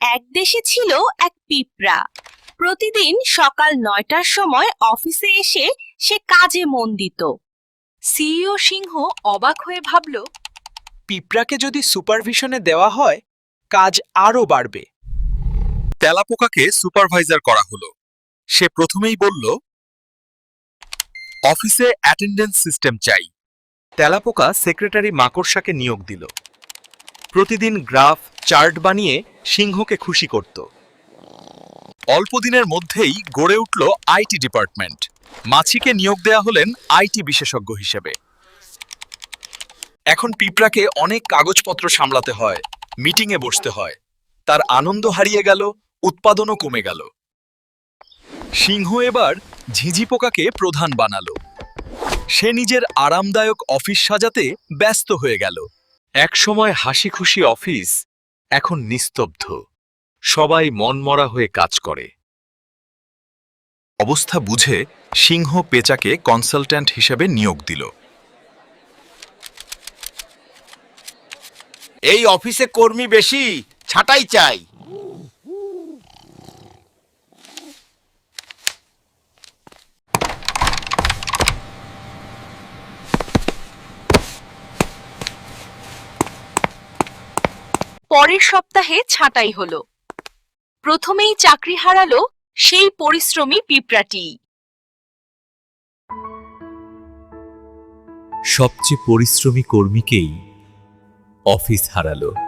এক দেশে ছিল এক পিঁপড়া। প্রতিদিন সকাল নয়টার সময় অফিসে এসে সে কাজে মন দিত। সিইও সিংহ অবাক হয়ে ভাবল পিঁপড়াকে যদি সুপারভিশনে দেওয়া হয় কাজ আরও বাড়বে। তেলাপোকাকে সুপারভাইজার করা হলো। সে প্রথমেই বলল অফিসে অ্যাটেন্ডেন্স সিস্টেম চাই। তেলাপোকা সেক্রেটারি মাকড়সাকে নিয়োগ দিল। প্রতিদিন গ্রাফ, চার্ট বানিয়ে সিংহকে খুশি করত। অল্প দিনের মধ্যেই গড়ে উঠল আইটি ডিপার্টমেন্ট। মাছিকে নিয়োগ দেয়া হলেন আইটি বিশেষজ্ঞ হিসেবে। এখন পিঁপড়াকে অনেক কাগজপত্র সামলাতে হয়, মিটিংয়ে বসতে হয়। তার আনন্দ হারিয়ে গেল, উৎপাদনও কমে গেল। সিংহ এবার ঝিঝি পোকাকে প্রধান বানালো। সে নিজের আরামদায়ক অফিস সাজাতে ব্যস্ত হয়ে গেল। একসময় হাসি খুশি অফিস এখন নিস্তব্ধ। সবাই মনমরা হয়ে কাজ করে। অবস্থা বুঝে সিংহ পেচাকে কনসালট্যান্ট হিসেবে নিয়োগ দিল। এই অফিসে কর্মী বেশি, ছাটাই চাই। পরের সপ্তাহে ছাঁটাই হল। প্রথমেই চাকরি হারালো সেই পরিশ্রমী পিঁপড়াটি। সবচেয়ে পরিশ্রমী কর্মীকেই অফিস হারালো।